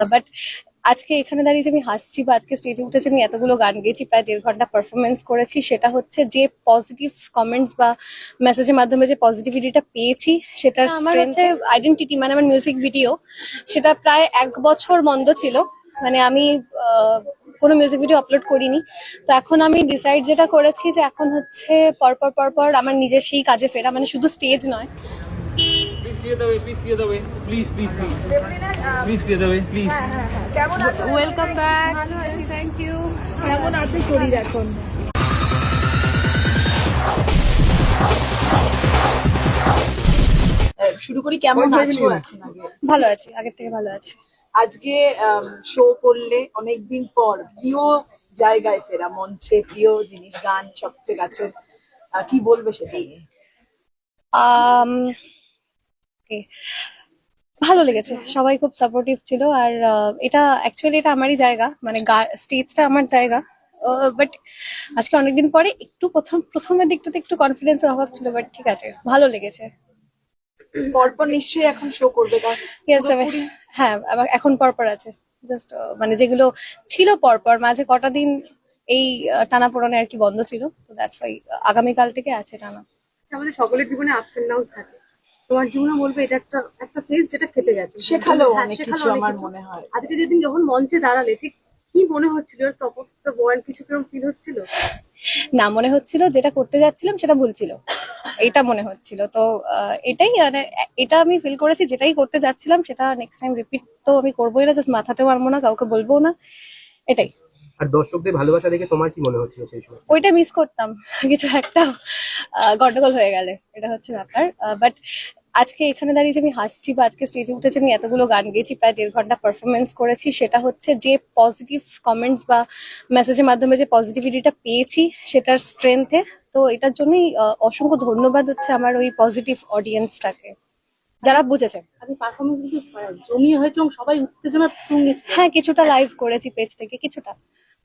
But আজকে এখানে দাঁড়িয়ে যে আমি হাসছি বা আজকে স্টেজে উঠেছে আমি এতগুলো গান গেয়েছি প্রায় দেড় ঘণ্টা পারফরমেন্স করেছি সেটা হচ্ছে যে পজিটিভ কমেন্টস বা মেসেজের মাধ্যমে যে পজিটিভিটিটা পেয়েছি সেটার আমার হচ্ছে আইডেন্টিটি মানে আমার মিউজিক ভিডিও সেটা প্রায় এক বছর বন্ধ ছিল। মানে আমি কোনো মিউজিক ভিডিও আপলোড করিনি। তো এখন আমি ডিসাইড যেটা করেছি যে এখন হচ্ছে পরপর পরপর আমার নিজের সেই কাজে ফেরা মানে শুধু স্টেজ নয়। Please clear the way, please clear the way. Please, please, please. Please clear the way, please. কেমন আছো? ওয়েলকাম ব্যাক ভালো আছি থ্যাংক ইউ কেমন আছে শরীর এখন? শুরু করি কেমন আছো? ভালো আছি আগের থেকে ভালো আছি। আজকে শো করলে অনেকদিন পর প্রিয় জায়গায় ফেরা মঞ্চে প্রিয় জিনিস গান সবচেয়ে কাছের আহ, কি বলবে সেটা নিয়ে? Okay. ভালো লেগেছে সবাই খুব সাপোর্টিভ ছিল আর এটা অ্যাকচুয়ালি এটা আমারই জায়গা মানে স্টেজটা আমার জায়গা। বাট আজকে অনেকদিন পরে একটু প্রথম প্রথমের দিকটাতে একটু কনফিডেন্সের অভাব ছিল বাট ঠিক আছে ভালো লেগেছে। পরপর নিশ্চয়ই এখন শো করবে হ্যাঁ এখন পরপর আছে। জাস্ট মানে যেগুলো ছিল পরপর মাঝে কটা দিন এই টানা পোড়নে আর কি বন্ধ ছিল দ্যাটস ওয়াই আগামীকাল থেকে আছে টানা। আমাদের সকলের জীবনে আপস এন্ড ডাউনস থাকে। তোমার জীবনে বলবে এটা একটা একটা ফেজ যেটা কেটে গেছে। শেখালো হ্যাঁ, অনেক কিছু আমার মনে হয়। আজকে যেদিন যখন মঞ্চে দাঁড়ালে ঠিক কি মনে হচ্ছিল? টপ অফ দ্য ওয়ার্ল্ড কিছু কীরকম ফিল হচ্ছিল? না মনে হচ্ছিল যেটা করতে যাচ্ছিলাম সেটা ভুল ছিল। এটা মনে হচ্ছিল। তো আহ, এটাই মানে এটা আমি ফিল করেছি যেটাই করতে যাচ্ছিলাম সেটা নেক্সট টাইম রিপিট তো আমি করবোই না জাস্ট মাথাতেও আনব না কাউকে বলব না। এটাই। আর দর্শকদের ভালোবাসা দেখে তোমার কি মনে হচ্ছিল সেই সময়? ওইটা মিস করতাম। কিছু একটা আহ, গন্ডগোল হয়ে গেলে এটা হচ্ছে ব্যাপার। বাট আজকে এখানে দাঁড়িয়ে যে আমি হাসছি বা আজকে স্টেজে উঠেছে আমি এতগুলো গান গেয়েছি প্রায় দেড় ঘণ্টা পারফরমেন্স করেছি সেটা হচ্ছে যে পজিটিভ কমেন্টস বা মেসেজের মাধ্যমে যে পজিটিভিটিটা পেয়েছি সেটার স্ট্রেংথে তো এটার জন্যই আহ, অসংখ্য ধন্যবাদ হচ্ছে আমার ওই পজিটিভ অডিয়েন্সটাকে যারা বুঝেছে। পারফরমেন্স জমিয়ে হয়েছে এবং সবাই উত্তেজনা হ্যাঁ কিছুটা লাইভ করেছি পেজ থেকে কিছুটা।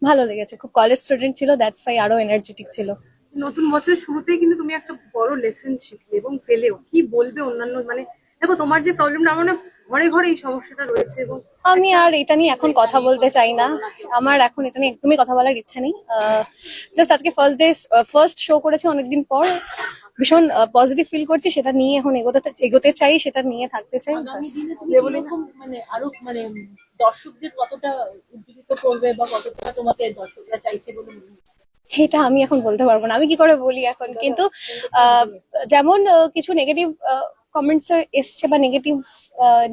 ভালো লেগেছে। খুব কলেজ স্টুডেন্ট ছিল দ্যাটস ফাই আরও এনার্জেটিক ছিল। নতুন বছরের শুরুতেই কিন্তু তুমি একটা বড় লেসন শিখলে এবং পেলেও। কি বলবে অন্যান্য মানে দেখো তোমার যে প্রবলেমটা আমার না ঘরে ঘরে এই সমস্যাটা রয়েছে এবং আমি আর এটা নিয়ে এখন কথা বলতে চাই না। আমার এখন এটা নিয়ে একদমই কথা বলার ইচ্ছে নেই। জাস্ট আজকে ফার্স্ট ডে ফার্স্ট শো করেছি অনেকদিন পর। ভীষণ পজিটিভ ফিল করছি সেটা নিয়ে এখন এগোতে এগোতে চাই সেটা নিয়ে থাকতে চাই। মানে আরও মানে দর্শকদের কতটা উজ্জীবিত করবে বা কতটা তোমাকে দর্শকরা চাইছে বলে এটা আমি এখন বলতে পারব না। আমি কি করে বলি এখন? কিন্তু যেমন কিছু নেগেটিভ কমেন্টস এসছে বা নেগেটিভ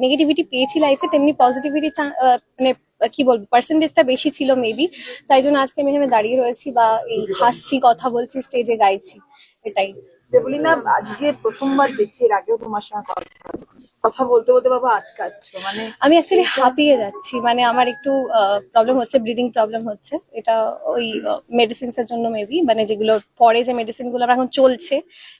নেগেটিভিটি পেয়েছি লাইফে তেমনি পজিটিভিটি মানে কি বলব পার্সেন্টেজটা বেশি ছিল মেবি তাই জন্য আজকে আমি এখানে দাঁড়িয়ে রয়েছি বা এই হাসছি কথা বলছি স্টেজে গাইছি। এটাই। দেবলিনা আজকে প্রথমবার দেখছি এর আগেও তোমার সঙ্গে কথা কথা বলতে বলতে বাবা আটকাচ্ছ মানে আমি অ্যাকচুয়ালি হাঁপিয়ে যাচ্ছি মানে আমার একটু প্রবলেম হচ্ছে ব্রিদিং প্রবলেম হচ্ছে। এটা ওই মেডিসিনস এর জন্য মেবি মানে যেগুলো পরে যে মেডিসিনগুলো এখন চলছে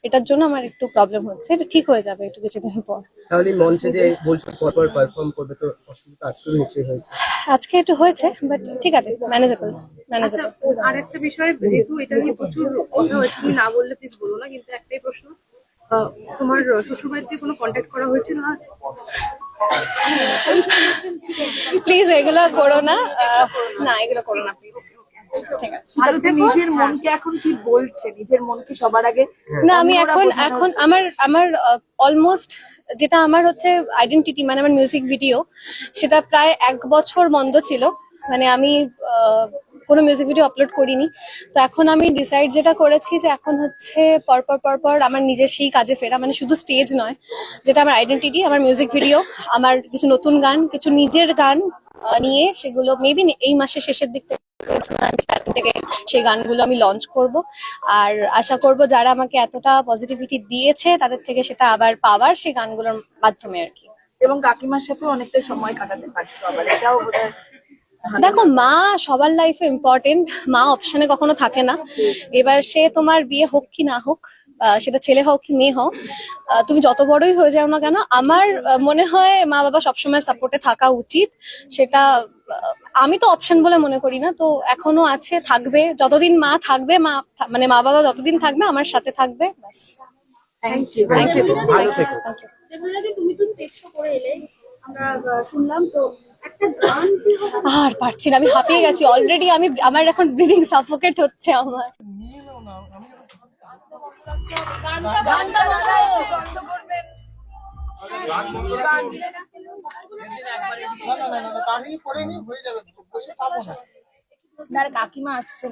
এটার জন্য আমার একটু প্রবলেম হচ্ছে। এটা ঠিক হয়ে যাবে একটু কিছুদিন পর। তাহলে মঞ্চে যে বলছো পরপর পারফর্ম করবে তো অসুবিধা আজকেও নিশ্চয়ই হয়েছে। আজকে একটু হয়েছে বাট ঠিক আছে ম্যানেজেবল আচ্ছা আর একটা বিষয় যেহেতু এটা নিয়ে প্রচুর কথা হয়েছে তুমি না বললে প্লিজ বলো না কিন্তু একটাই প্রশ্ন আহ, তোমার শ্বশুর বাড়িতে কোনো কন্ট্যাক্ট করা হয়েছিল আর প্লিজ এগুলো করো না আহ, না এগুলো করো না প্লিজ ঠিক আছে। ভালো নিজের মনকে এখন কি বলছে? নিজের মনকে সবার আগে না আমি এখন এখন আমার আমার অলমোস্ট যেটা আমার হচ্ছে আইডেন্টিটি মানে আমার মিউজিক ভিডিও সেটা প্রায় এক বছর বন্ধ ছিল। মানে আমি আহ, কোনো মিউজিক ভিডিও আপলোড করিনি। তো এখন আমি ডিসাইড যেটা করেছি যে এখন হচ্ছে পরপর পরপর আমার নিজের সেই কাজে ফেরা মানে শুধু স্টেজ নয়, যেটা আমার আইডেন্টিটি আমার মিউজিক ভিডিও আমার কিছু নতুন গান, কিছু নিজের গান নিয়ে সেগুলো মেবি এই মাসের শেষের দিক থেকে স্টার্টিং থেকে সেই গানগুলো আমি লঞ্চ করব। আর আশা করব যারা আমাকে এতটা পজিটিভিটি দিয়েছে, তাদের থেকে সেটা আবার পাওয়ার সেই গানগুলোর মাধ্যমে আর কি। এবং কাকিমার সাথে অনেকটা সময় কাটাতে পারছ আবার, এটাও দেখো মা সবার লাইফে ইম্পর্টেন্ট মা অপশনে কখনো থাকে না। এবার সে তোমার বিয়ে হোক কি না হোক আহ, সেটা ছেলে হোক কি মেয়ে হোক তুমি যত বড়ই হয়ে যাও না কেন আমার মনে হয় মা বাবা সবসময় সাপোর্টে থাকা উচিত। সেটা আমি তো অপশন বলে মনে করি না। তো এখনও আছে থাকবে। যতদিন মা থাকবে মা মানে মা বাবা যতদিন থাকবে আমার সাথে থাকবে ব্যাস। থ্যাংক ইউ থ্যাংক ইউ তুমি তো স্টেজ শো করে এলে। আমরা শুনলাম তো আর পারছি না আমি হাঁপিয়ে গেছি। অলরেডি আমি আমার এখন ব্রিদিং সাফোকেট হচ্ছে আমার। তার কাকিমা আসছেন